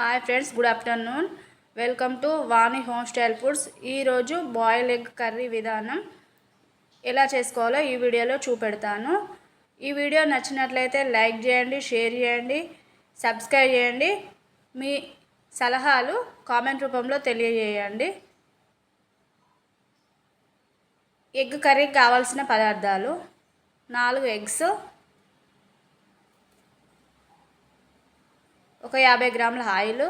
Hi friends good afternoon welcome to Vani home style foods ఈరోజు boil egg curry విధానం ఎలా చేసుకోవాలో ఈ వీడియోలో చూపెడతాను. ఈ వీడియో నచ్చినట్లయితే లైక్ చేయండి షేర్ చేయండి సబ్స్క్రైబ్ చేయండి. మీ సలహాలు కామెంట్ రూపంలో తెలియజేయండి. ఎగ్ కర్రీకి కావాల్సిన పదార్థాలు నాలుగు ఎగ్స్ ఒక యాభై గ్రాముల ఆయిల్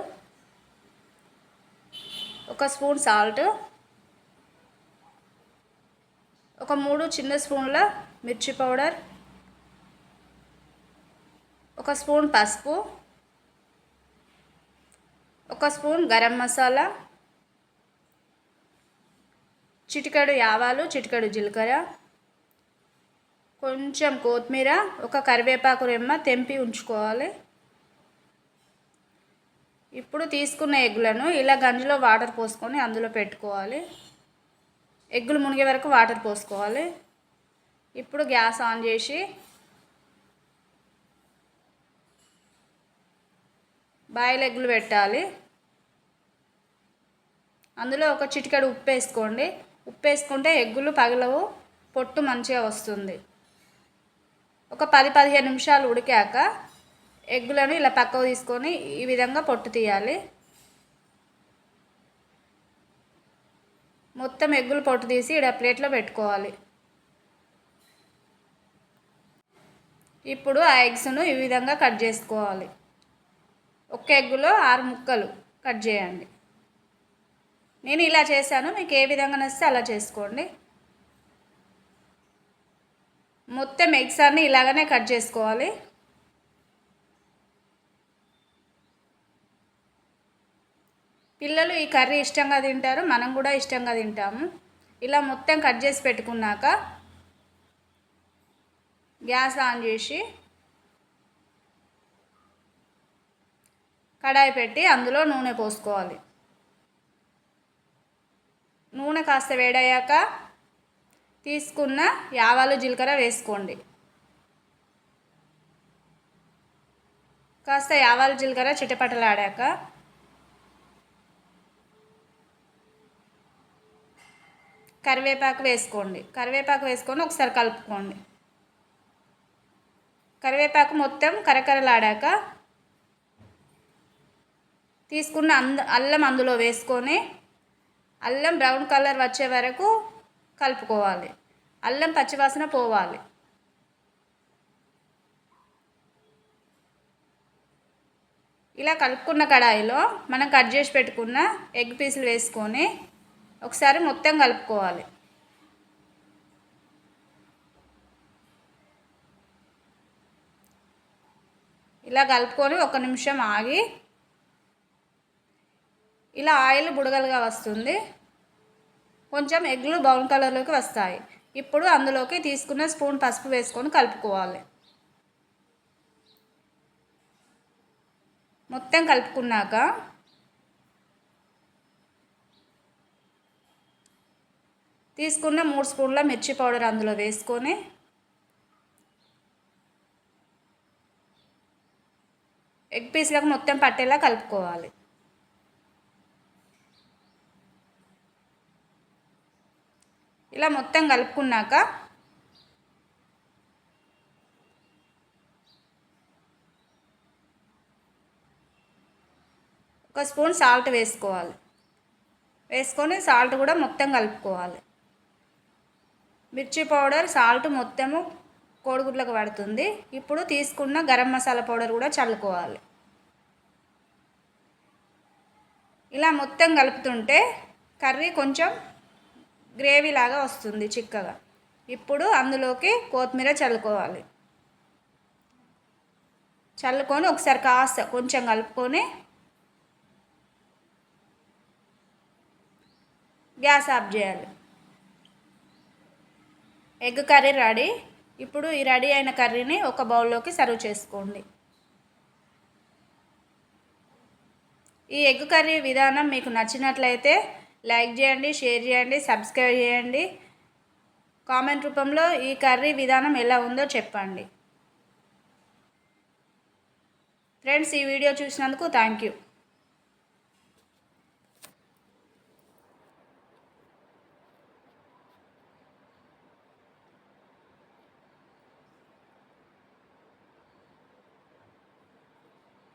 ఒక స్పూన్ సాల్ట్ ఒక మూడు చిన్న స్పూన్ల మిర్చి పౌడర్ ఒక స్పూన్ పసుపు ఒక స్పూన్ గరం మసాలా చిటికెడు ఆవాలు చిటికెడు జీలకర్ర కొంచెం కొత్తిమీర ఒక కరివేపాకు రెమ్మ తెంపి ఉంచుకోవాలి. ఇప్పుడు తీసుకున్న ఎగ్గులను ఇలా గంజిలో వాటర్ పోసుకొని అందులో పెట్టుకోవాలి. ఎగ్గులు మునిగే వరకు వాటర్ పోసుకోవాలి. ఇప్పుడు గ్యాస్ ఆన్ చేసి బాయిల్ ఎగ్గులు పెట్టాలి. అందులో ఒక చిటికెడు ఉప్పు వేసుకోండి. ఉప్పు వేసుకుంటే ఎగ్గులు పగలవు పొట్టు మంచిగా వస్తుంది. ఒక పది పదిహేను నిమిషాలు ఉడికాక ఎగ్గులను ఇలా పక్కకు తీసుకొని ఈ విధంగా పొట్టు తీయాలి. మొత్తం ఎగ్గులు పొట్టు తీసి ఇక్కడ ప్లేట్లో పెట్టుకోవాలి. ఇప్పుడు ఆ ఎగ్స్ను ఈ విధంగా కట్ చేసుకోవాలి. ఒక్క ఎగ్గులో ఆరు ముక్కలు కట్ చేయండి. నేను ఇలా చేశాను మీకు ఏ విధంగా నచ్చితే అలా చేసుకోండి. మొత్తం ఎగ్స్ అన్నీ ఇలాగనే కట్ చేసుకోవాలి. పిల్లలు ఈ కర్రీ ఇష్టంగా తింటారు మనం కూడా ఇష్టంగా తింటాము. ఇలా మొత్తం కట్ చేసి పెట్టుకున్నాక గ్యాస్ ఆన్ చేసి కడాయి పెట్టి అందులో నూనె పోసుకోవాలి. నూనె కాస్త వేడయ్యాక తీసుకున్న యావాలు జీలకర్ర వేసుకోండి. కాస్త యావాలు జీలకర్ర చిటపటలాడాక కరివేపాకు వేసుకోండి. కరివేపాకు వేసుకొని ఒకసారి కలుపుకోండి. కరివేపాకు మొత్తం కరకరలాడాక తీసుకున్న అంద అల్లం అందులో వేసుకొని అల్లం బ్రౌన్ కలర్ వచ్చే వరకు కలుపుకోవాలి. అల్లం పచ్చివాసన పోవాలి. ఇలా కలుపుకున్న కడాయిలో మనం కట్ చేసి పెట్టుకున్న ఎగ్ పీసులు వేసుకొని ఒకసారి మొత్తం కలుపుకోవాలి. ఇలా కలుపుకొని ఒక నిమిషం ఆగి ఇలా ఆయిల్ బుడగలుగా వస్తుంది. కొంచెం ఎగ్లు బ్రౌన్ కలర్లోకి వస్తాయి. ఇప్పుడు అందులోకి తీసుకున్న స్పూన్ పసుపు వేసుకొని కలుపుకోవాలి. మొత్తం కలుపుకున్నాక తీసుకున్న మూడు స్పూన్ల మిర్చి పౌడర్ అందులో వేసుకొని ఎగ్ పీస్లకు మొత్తం పట్టేలా కలుపుకోవాలి. ఇలా మొత్తం కలుపుకున్నాక ఒక స్పూన్ సాల్ట్ వేసుకోవాలి. వేసుకొని సాల్ట్ కూడా మొత్తం కలుపుకోవాలి. మిర్చి పౌడర్ సాల్ట్ మొత్తము కోడిగుడ్లకు పడుతుంది. ఇప్పుడు తీసుకున్న గరం మసాలా పౌడర్ కూడా చల్లుకోవాలి. ఇలా మొత్తం కలుపుతుంటే కర్రీ కొంచెం గ్రేవీ లాగా వస్తుంది చిక్కగా. ఇప్పుడు అందులోకి కొత్తిమీర చల్లుకోవాలి. చల్లుకొని ఒకసారి కాస్త కొంచెం కలుపుకొని గ్యాస్ ఆఫ్ చేయాలి. Egg curry ready. ఇప్పుడు ఈ రెడీ అయిన కర్రీని ఒక బౌల్లోకి సర్వ్ చేసుకోండి. ఈ ఎగ్ కర్రీ విధానం మీకు నచ్చినట్లయితే లైక్ చేయండి షేర్ చేయండి సబ్స్క్రైబ్ చేయండి. కామెంట్ రూపంలో ఈ కర్రీ విధానం ఎలా ఉందో చెప్పండి. ఫ్రెండ్స్ ఈ వీడియో చూసినందుకు థ్యాంక్ యూ.